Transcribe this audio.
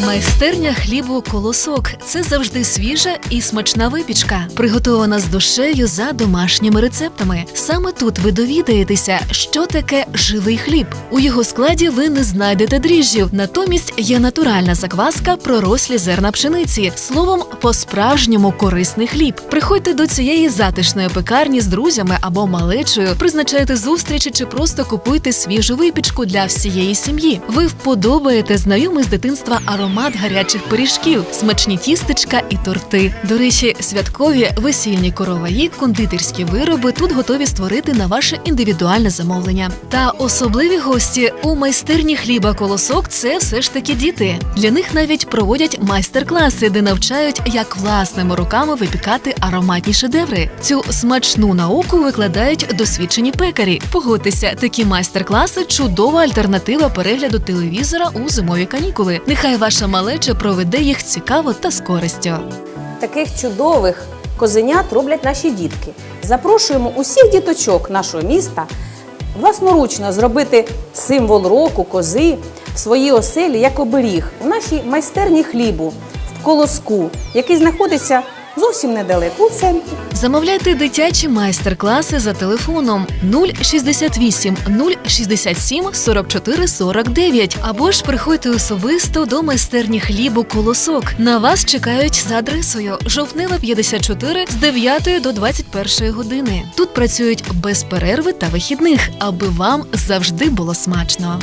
Майстерня хлібу колосок це завжди свіжа і смачна випічка, приготована з душею за домашніми рецептами. Саме тут ви довідаєтеся, що таке живий хліб. У його складі ви не знайдете дріжджів, натомість є натуральна закваска, пророслі зерна пшениці. Словом, по-справжньому корисний хліб. Приходьте до цієї затишної пекарні з друзями або малечою, призначайте зустрічі чи просто купуйте свіжу випічку для всієї сім'ї. Ви вподобаєте знайомий з дитинства аромат гарячих пиріжків, смачні тістечка і торти. До речі, святкові весільні короваї, кондитерські вироби тут готові створити на ваше індивідуальне замовлення. Та особливі гості у майстерні хліба колосок це все ж таки діти. Для них навіть проводять майстер-класи, де навчають, як власними руками випікати ароматні шедеври. Цю смачну науку викладають досвідчені пекарі. Погодьтеся, такі майстер-класи чудова альтернатива перегляду телевізора у зимові канікули. Нехай ваша малеча проведе їх цікаво та з користю. Таких чудових козенят роблять наші дітки. Запрошуємо усіх діточок нашого міста власноручно зробити символ року кози в своїй оселі як оберіг у нашій майстерні хлібу в колоску, який знаходиться зовсім недалеко у центрі. Замовляйте дитячі майстер-класи за телефоном 068 067 44 49 або ж приходьте особисто до майстерні хлібу колосок. На вас чекають за адресою Жовтнева 54 з 9 до 21 години. Тут працюють без перерви та вихідних, аби вам завжди було смачно.